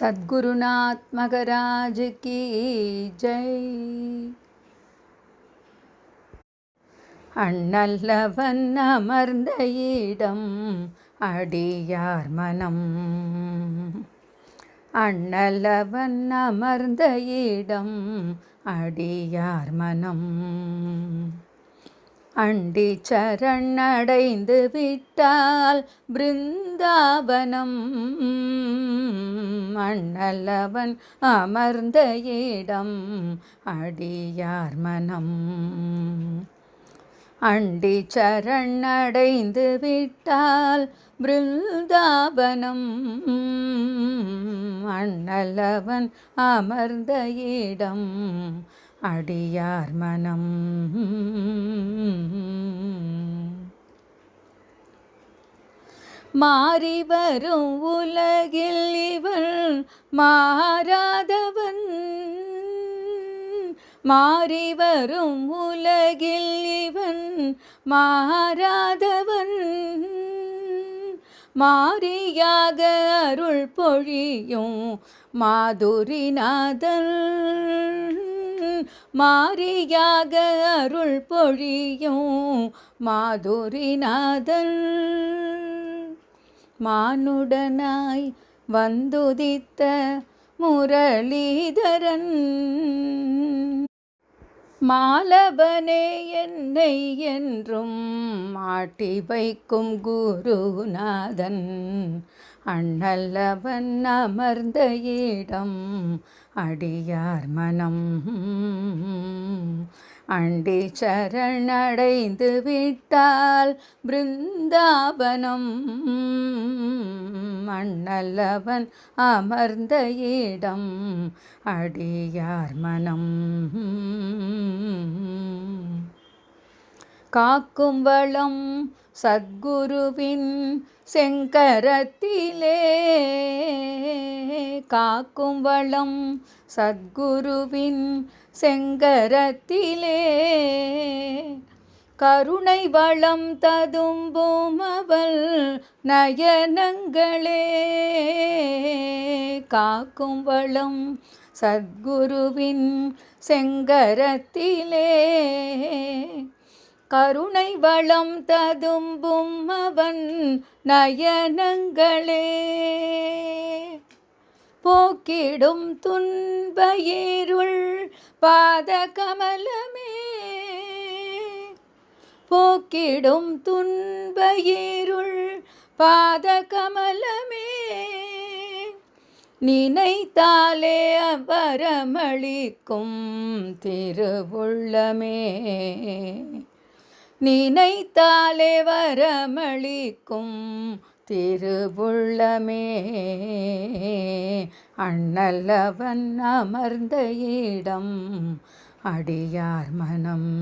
சத்குருநாத் மகராஜ் கி ஜெய். அண்ணல்லவன் அமர்ந்த இடம் அடியார் மனம். அண்ணல்லவன் அமர்ந்த இடம் அடியார் மனம். அண்டி சரணடைந்து விட்டால் பிருந்தாவனம். அண்ணலவன் அமர்ந்த இடம் அடியார் மனம். அண்டி சரணடைந்து விட்டால் பிருந்தாவனம். அண்ணலவன் அமர்ந்த இடம் அடியார் மனம். மாறி வரும் உலகில் இவன் மாறாதவன். மாறி வரும் உலகில் இவன் மாறாதவன். மாறியாக அருள் பொழியும் மாதுரிநாதன் மாரியாக அருள் பொழியும் மாதுரிநாதன். மானுடனாய் வந்துதித்த முரளிதரன். மாலபனே என்னை என்றும் மாட்டி வைக்கும் குருநாதன் அண்ணல்லவன் அமர்ந்த இடம் அடியார் மனம். அண்டி சரணடைந்து விட்டால் பிருந்தாவனம். மண்ணல்லவன் அமர்ந்த இடம் அடியார் மனம். காக்கும் வளம் சத்குருவின் செங்கரத்திலே. காக்கும் வளம் சத்குருவின் செங்கரத்திலே. கருணை வளம் ததும்பும் அவள் நயனங்களே. காக்கும் வளம் சத்குருவின் செங்கரத்திலே. கருணை வளம் ததும்பும் அவன் நயனங்களே. போக்கிடும் துன்பயிருள் பாத கமலமே போக்கிடும் துன்பயிருள் பாத கமலமே நினைத்தாலே அபரமளிக்கும் திருவுள்ளமே. நினைத்தாலே வரமளிக்கும் திருவுள்ளமே. அண்ணல்லவன் அமர்ந்த இடம் அடியார் மனம்.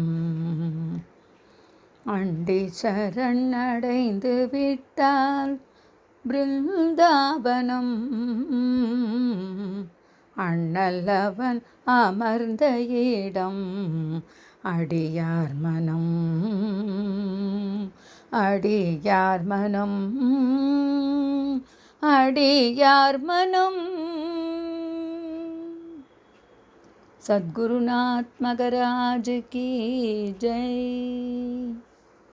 அண்டி சரணடைந்து விட்டால் பிருந்தாவனம். அண்ணல்லவன் அமர்ந்த இடம் அடியார் மனம் அடியார் மனம் அடியார் மனம் சத்குருநாத் மகராஜ் கி ஜெய்